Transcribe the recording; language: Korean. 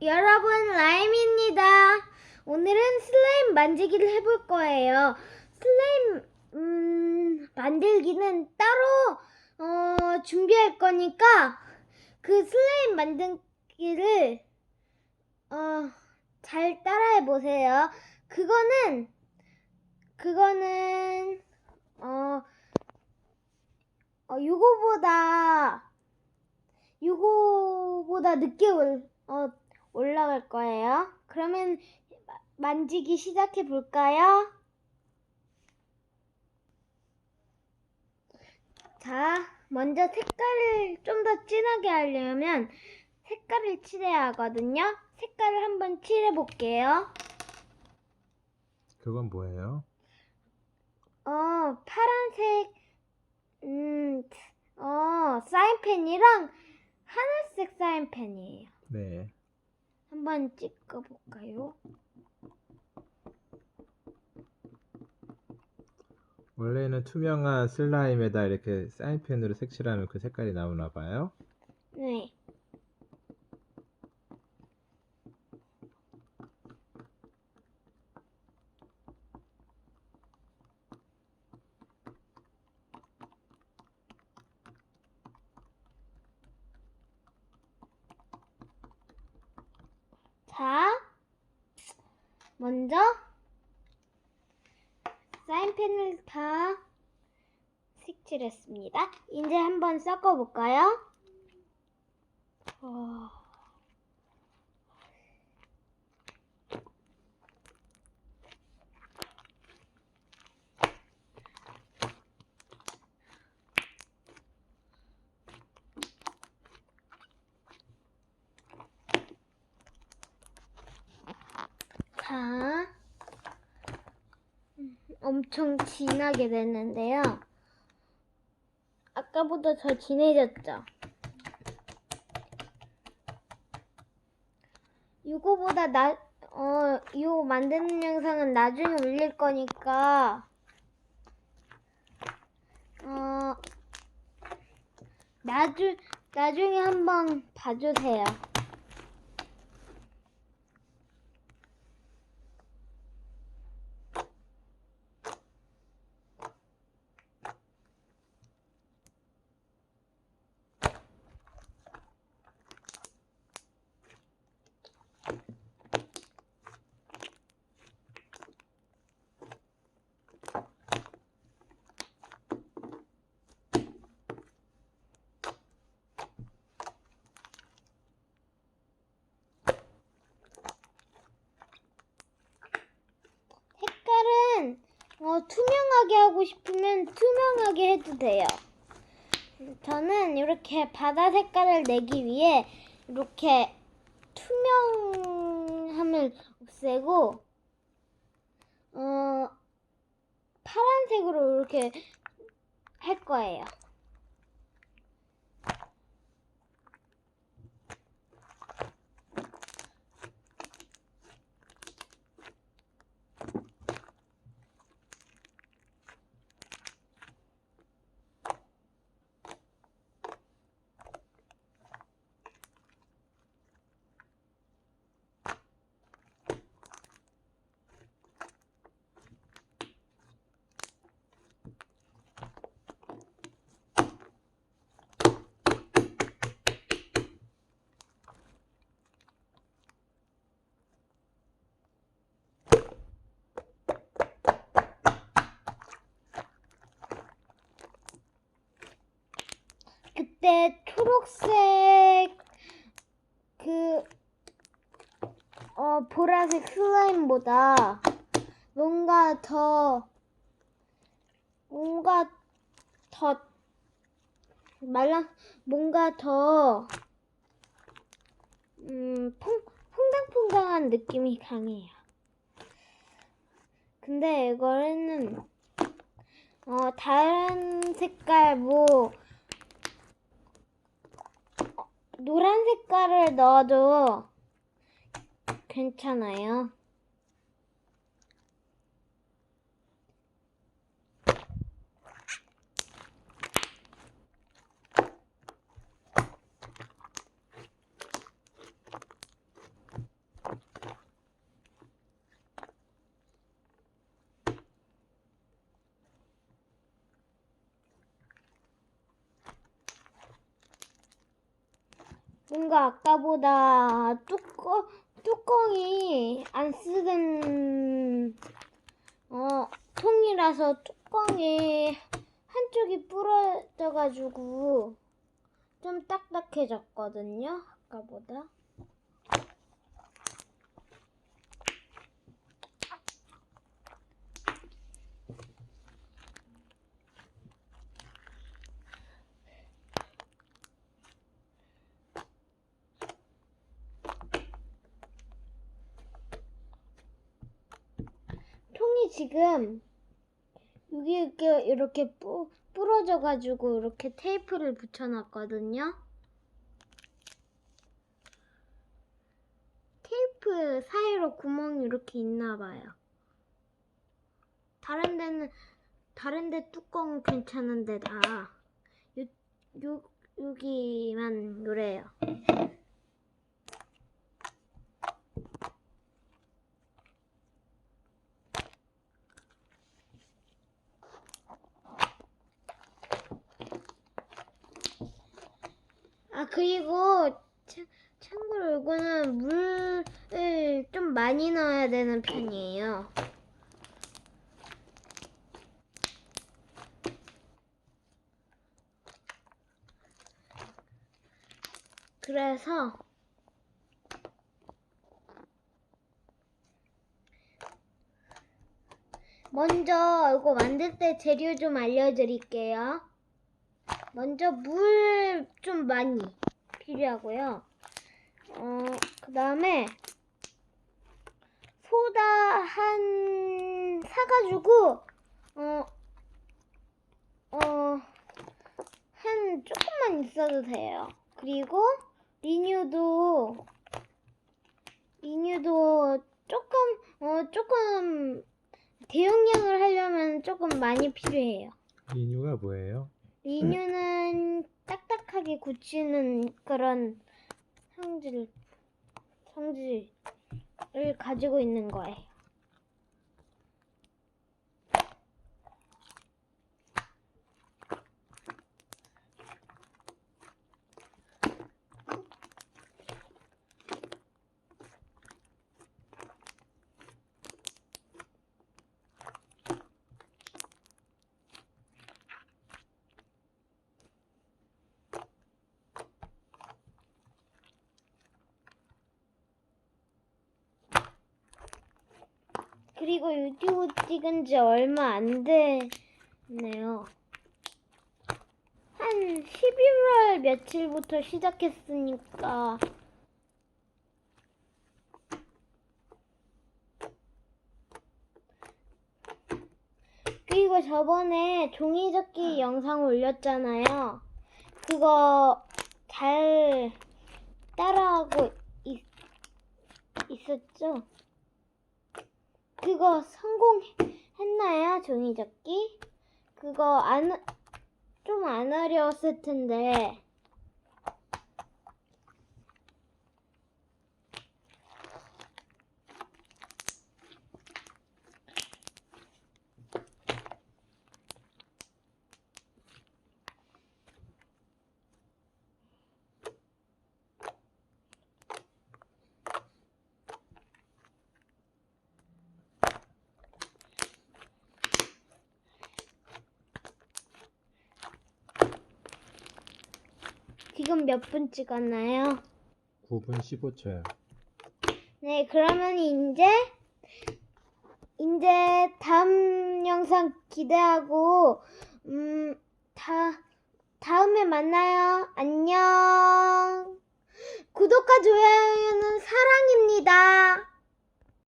여러분, 라임입니다. 오늘은 슬라임 만지기를 해볼 거예요. 슬라임, 음, 만들기는 따로, 어, 준비할 거니까, 그 슬라임 만들기를, 어, 잘 따라해 보세요. 그거는, 그거는, 어, 어, 요거보다, 요거보다 늦게 올, 어, 올라갈 거예요. 그러면 마- 만지기 시작해 볼까요? 자, 먼저 색깔을 좀 더 진하게 하려면 색깔을 칠해야 하거든요. 색깔을 한번 칠해 볼게요. 그건 뭐예요? 어, 파란색, 음, 어, 사인펜이랑 하늘색 사인펜이에요. 네. 한번 찍어볼까요? 원래는 투명한 슬라임에다 이렇게 사인펜으로 색칠하면 그 색깔이 나오나 봐요. 네. 자, 먼저 사인펜을 다 색칠했습니다. 이제 한번 섞어볼까요? 어... 자, 음, 엄청 진하게 됐는데요. 아까보다 더 진해졌죠? 이거보다 나, 어, 이거 만드는 영상은 나중에 올릴 거니까, 어, 나중, 나중에 한번 봐주세요. 색깔은 어, 투명하게 하고 싶으면 투명하게 해도 돼요. 저는 이렇게 바다 색깔을 내기 위해 이렇게 투명함을 없애고 어, 파란색으로 이렇게 할 거예요. 그때 초록색 그 어, 보라색 슬라임보다 뭔가 더 뭔가 더 말라 뭔가 더 음, 퐁, 퐁당퐁당한 느낌이 강해요. 근데 이거는 어, 다른 색깔 뭐 노란 색깔을 넣어도 괜찮아요. 뭔가 아까보다 뚜껑, 뚜껑이 안 쓰던, 어, 통이라서 뚜껑이 한쪽이 부러져가지고 좀 딱딱해졌거든요. 아까보다. 지금 여기 이렇게 이렇게 뿌, 부러져가지고 이렇게 테이프를 붙여놨거든요. 테이프 사이로 구멍이 이렇게 있나봐요. 다른 데는 다른 데 뚜껑은 괜찮은데 다 요, 요, 여기만 요래요. 그리고 참, 참고로 이거는 물을 좀 많이 넣어야 되는 편이에요. 그래서 먼저 이거 만들 때 재료 좀 알려드릴게요. 먼저 물 좀 많이 필요하고요. 어, 그 다음에 소다 한 사가지고 어, 어, 한 조금만 있어도 돼요. 그리고 리뉴도 리뉴도 조금 어 조금 대용량을 하려면 조금 많이 필요해요. 리뉴가 뭐예요? 리뉴는 딱딱하게 굳히는 그런 성질, 성질을 가지고 있는 거예요. 그리고 유튜브 찍은 지 얼마 안 됐네요. 한 11월 며칠부터 시작했으니까 그리고 저번에 종이접기 영상 올렸잖아요. 그거 잘 따라하고 있, 있었죠? 그거 성공했나요? 종이접기? 그거 안, 좀 안 어려웠을 텐데. 지금 몇 분 찍었나요? 9분 15초요. 네, 그러면 이제 이제 다음 영상 기대하고 음, 다 다음에 만나요. 안녕. 구독과 좋아요는 사랑입니다.